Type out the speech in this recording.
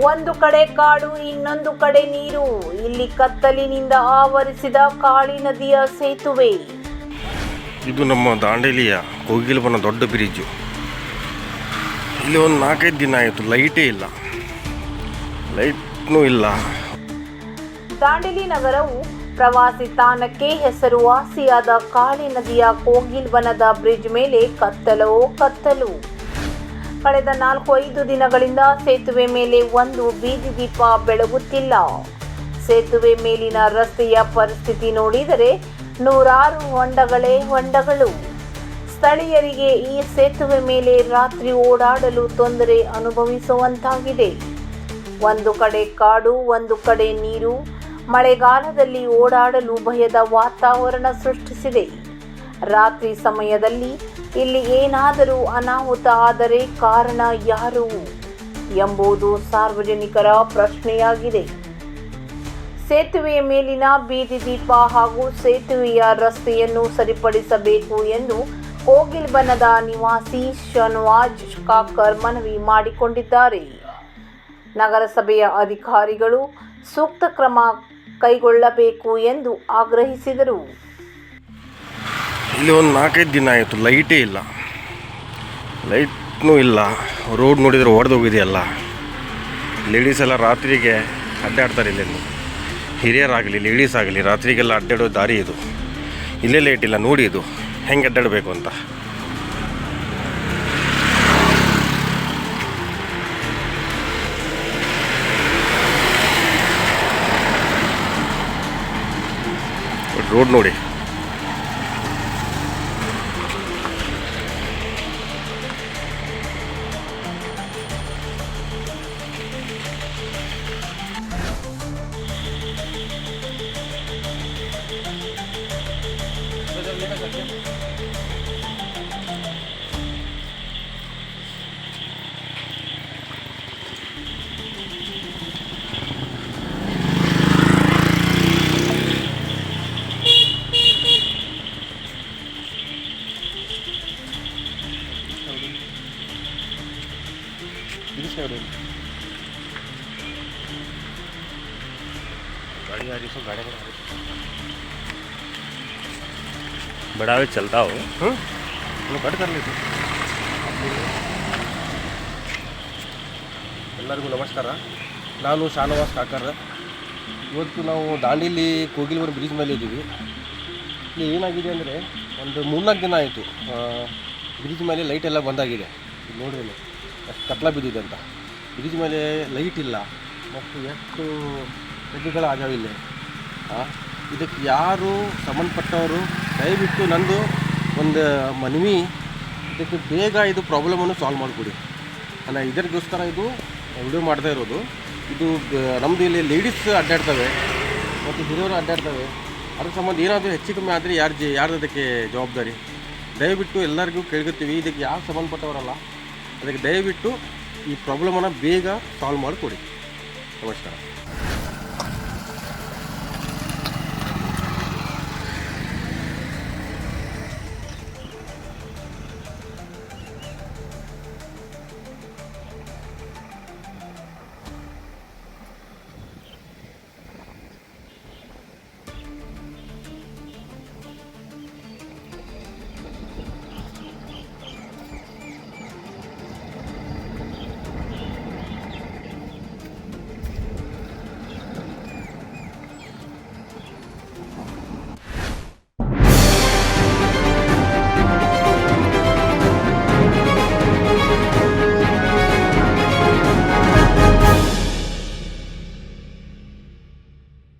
ಒಂದು ಕಡೆ ಕಾಡು ಇನ್ನೊಂದು ಕಡೆ ನೀರು. ಇಲ್ಲಿ ಕತ್ತಲಿನಿಂದ ಆವರಿಸಿದ ಕಾಳಿ ನದಿಯ ಸೇತುವೆ. ಇದು ನಮ್ಮ ದಾಂಡೇಲಿಯ ಕೋಗಿಲ್ಬನ ದೊಡ್ಡ ಬ್ರಿಡ್ಜು. ಇಲ್ಲಿ ಒಂದು ನಾಲ್ಕೈದು ದಿನ ಆಯಿತು ಲೈಟೇ ಇಲ್ಲ. ಲೈಟ್ನೂ ಇಲ್ಲ. ದಾಂಡೇಲಿ ನಗರವು ಪ್ರವಾಸಿ ತಾಣಕ್ಕೆ ಹೆಸರುವಾಸಿಯಾದ ಕಾಳಿ ನದಿಯ ಕೋಗಿಲ್ವನದ ಬ್ರಿಡ್ಜ್ ಮೇಲೆ ಕತ್ತಲೋ ಕತ್ತಲು. ಕಳೆದ ನಾಲ್ಕು ಐದು ದಿನಗಳಿಂದ ಸೇತುವೆ ಮೇಲೆ ಒಂದು ಬೀದಿ ದೀಪ ಬೆಳಗುತ್ತಿಲ್ಲ. ಸೇತುವೆ ಮೇಲಿನ ರಸ್ತೆಯ ಪರಿಸ್ಥಿತಿ ನೋಡಿದರೆ ನೂರಾರು ಹೊಂಡಗಳೇ ಹೊಂಡಗಳು. ಸ್ಥಳೀಯರಿಗೆ ಈ ಸೇತುವೆ ಮೇಲೆ ರಾತ್ರಿ ಓಡಾಡಲು ತೊಂದರೆ ಅನುಭವಿಸುವಂತಾಗಿದೆ. ಒಂದು ಕಡೆ ಕಾಡು, ಒಂದು ಕಡೆ ನೀರು. ಮಳೆಗಾಲದಲ್ಲಿ ಓಡಾಡಲು ಭಯದ ವಾತಾವರಣ ಸೃಷ್ಟಿಸಿದೆ. ರಾತ್ರಿ ಸಮಯದಲ್ಲಿ ಇಲ್ಲಿ ಏನಾದರೂ ಅನಾಹುತ ಆದರೆ ಕಾರಣ ಯಾರು ಎಂಬುದು ಸಾರ್ವಜನಿಕರ ಪ್ರಶ್ನೆಯಾಗಿದೆ. ಸೇತುವೆಯ ಮೇಲಿನ ಬೀದಿ ದೀಪ ಹಾಗೂ ಸೇತುವೆಯ ರಸ್ತೆಯನ್ನು ಸರಿಪಡಿಸಬೇಕು ಎಂದು ಕೋಗಿಲ್ಬನದ ನಿವಾಸಿ ಶನ್ವಾಜ್ ಕಾಕರ್ ಮನವಿ ಮಾಡಿಕೊಂಡಿದ್ದಾರೆ. ನಗರಸಭೆಯ ಅಧಿಕಾರಿಗಳು ಸೂಕ್ತ ಕ್ರಮ ಕೈಗೊಳ್ಳಬೇಕು ಎಂದು ಆಗ್ರಹಿಸಿದರು. ಇಲ್ಲಿ ಒಂದು ನಾಲ್ಕೈದು ದಿನ ಆಯಿತು ಲೈಟೇ ಇಲ್ಲ. ಲೈಟ್ನೂ ಇಲ್ಲ. ರೋಡ್ ನೋಡಿದರೆ ಹೊಡೆದೋಗಿದೆಯಲ್ಲ ಲೇಡೀಸ್ ಎಲ್ಲ ರಾತ್ರಿಗೆ ಅಡ್ಡಾಡ್ತಾರೆ ಇಲ್ಲೆಲ್ಲ. ಹಿರಿಯರಾಗಲಿ ಲೇಡೀಸ್ ಆಗಲಿ, ರಾತ್ರಿಗೆಲ್ಲ ಅಡ್ಡಾಡೋ ದಾರಿ ಇದು. ಇಲ್ಲೇ ಲೈಟ್ ಇಲ್ಲ, ನೋಡಿ ಇದು. ಹೆಂಗೆ ಅಡ್ಡಾಡಬೇಕು ಅಂತ. ರೋಡ್ ನೋಡಿ. गाड़ी आ रही सो गाड़ी बड़ा बड़ा भी चलता हो हम्म चलो कट कर लेते ಎಲ್ಲರಿಗೂ ನಮಸ್ಕಾರ ನಾನು ಶಾನವಾಸ್ ಕಾಕರ್ ಇವತ್ತು ನಾವು ದಾಂಡೇಲಿ ಕೋಗಿಲ್ವರ ಬ್ರಿಡ್ಜ್ ಮೇಲೆ ಇದ್ದೀವಿ ಇಲ್ಲಿ ಏನಾಗಿದೆ ಅಂದರೆ ಒಂದು ಮೂರ್ನಾಲ್ಕು ದಿನ ಆಯಿತು ಬ್ರಿಡ್ಜ್ ಮೇಲೆ ಲೈಟ್ ಎಲ್ಲ ಬಂದಾಗಿದೆ ಇಲ್ಲಿ ನೋಡ್ರಿ ಇಲ್ಲಿ ಎಷ್ಟು ಕತ್ಲ ಬಿದ್ದಿದೆ ಅಂತ. ಬ್ರಿಡ್ಜ್ ಮೇಲೆ ಲೈಟ್ ಇಲ್ಲ. ಮತ್ತು ಎಷ್ಟು ಇಲ್ಲಿ? ಆ, ಇದಕ್ಕೆ ಯಾರು ಸಂಬಂಧಪಟ್ಟವರು ದಯವಿಟ್ಟು ನಂದು ಒಂದು ಮನವಿ. ಇದಕ್ಕೆ ಬೇಗ ಇದು ಪ್ರಾಬ್ಲಮನ್ನು ಸಾಲ್ವ್ ಮಾಡಿಕೊಡಿ. ಅಲ್ಲ ಇದರಿಗೋಸ್ಕರ ಇದು ವಿಡಿಯೋ ಮಾಡ್ತಾ ಇರೋದು. ಇದು ನಮ್ಮದು ಇಲ್ಲಿ ಲೇಡೀಸ್ ಅಡ್ಡಾಡ್ತವೆ. ಮತ್ತು ಹಿರಿಯವರು ಅಡ್ಡಾಡ್ತವೆ. ಅದ್ರ ಸಂಬಂಧ ಏನಾದರೂ ಹೆಚ್ಚು ಕಮ್ಮಿ ಆದರೆ ಯಾರು ಜಿ ಯಾರ್ದು ಅದಕ್ಕೆ ಜವಾಬ್ದಾರಿ? ದಯವಿಟ್ಟು ಎಲ್ಲರಿಗೂ ಕೇಳ್ಕೊತೀವಿ. ಇದಕ್ಕೆ ಯಾರು ಸಂಬಂಧಪಟ್ಟವರಲ್ಲ. ಅದಕ್ಕೆ ದಯವಿಟ್ಟು ಈ ಪ್ರಾಬ್ಲಮನ್ನು ಬೇಗ ಸಾಲ್ವ್ ಮಾಡಿಕೊಡಿ. ನಮಸ್ಕಾರ.